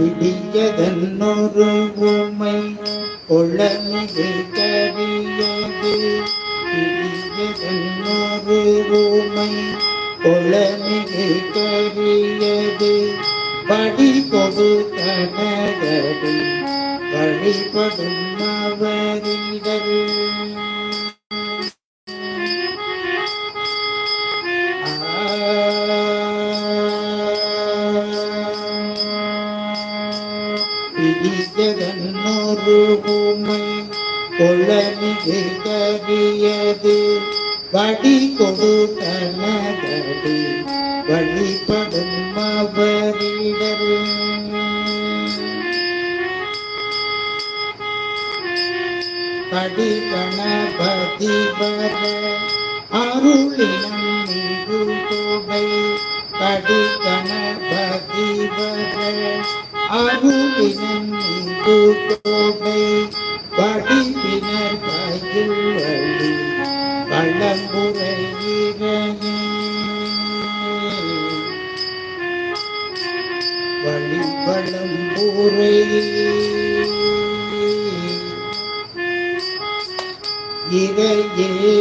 பிடியதன்னொரு உமை கொள்ளமிகு கரியது பிடியதன்னொரு உமை கொள்ளமிகு படி கொடு கனகடி வழிபடும் அவரிடல் பிடித்ததன்னொரு உமை கொள்ளமிகு கரியது வடி கொடு வழிபடும் அவரிடல் படி கணபதி வர அருளினம் மிகு தொகை கடி கணபதி வர அருளினம் மிகு வடிவினர் பயில் வழி பழம்புரையிறனே வழி பழம்புரை இறையே